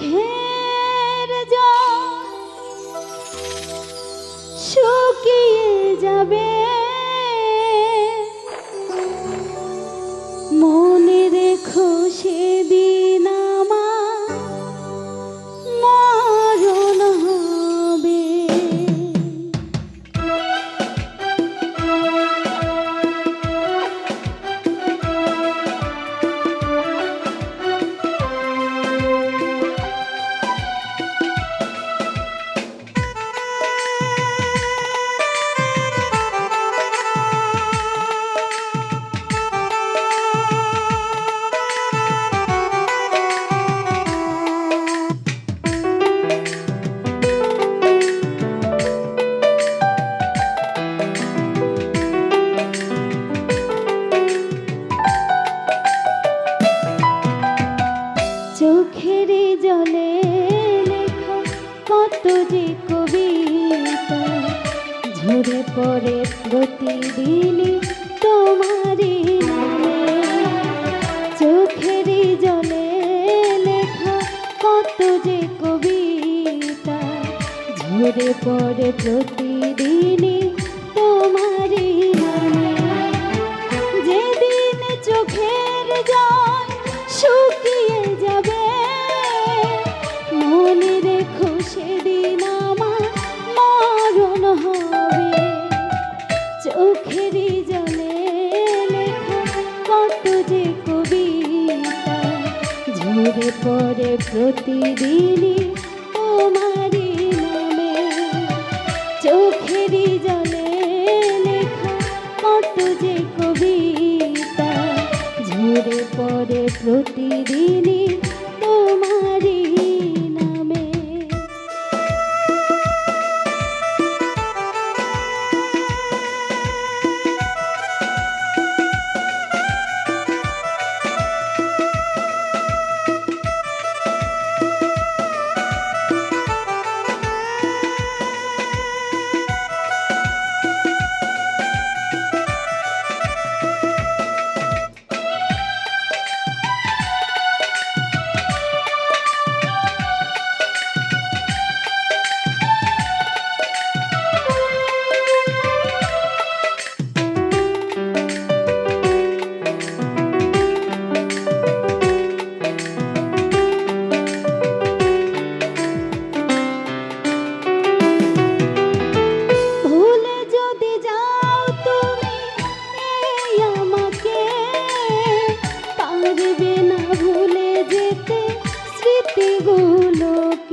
Hey! যে কবিতা ঝরে পড়ে প্রতিদিনই তোমারই নামে। চোখের জলে লেখা কত যে কবিতা ঝরে পড়ে প্রতিদিনই পড়ে প্রতিদিনই তোমারই নামে। চোখেরই জলে লেখা কত যে কবিতা। ঝরে পড়ে প্রতিদিনই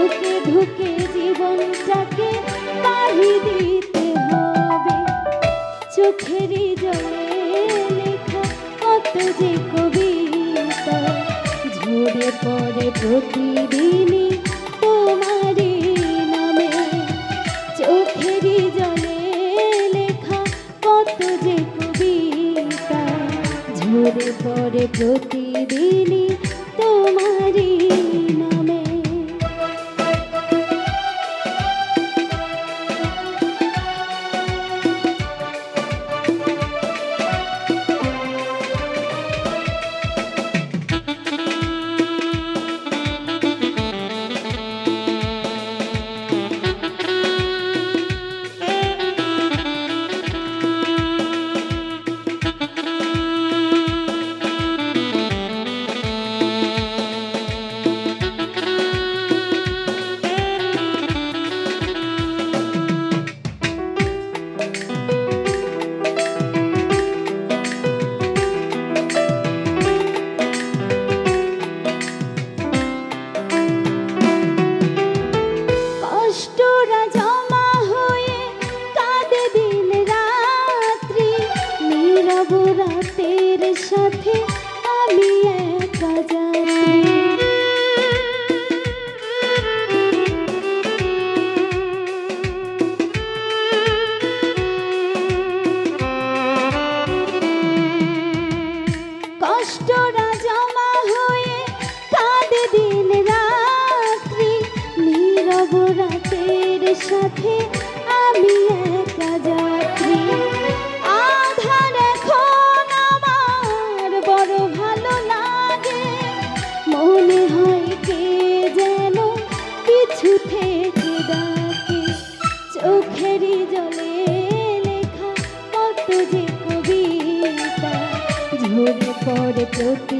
ঢুকে ঢুকে জীবনটাকে তাহি দিতে হবে। চোখেরই জলে লেখা কত যে কবিতা, ঝরে পড়ে প্রতিদিনই তোমারই নামে। চোখেরই জলে লেখা কত যে কবিতা, ঝরে পড়ে প্রতিদিনই সাথে আমি একা যাত্রী আধার এখন আমার বড় ভালো লাগে। মনে হয় কে যেন কিছু থেকে ডাকে। চোখেরই জলে লেখা কত যে কবিতা। ঝরে পড়ে প্রতি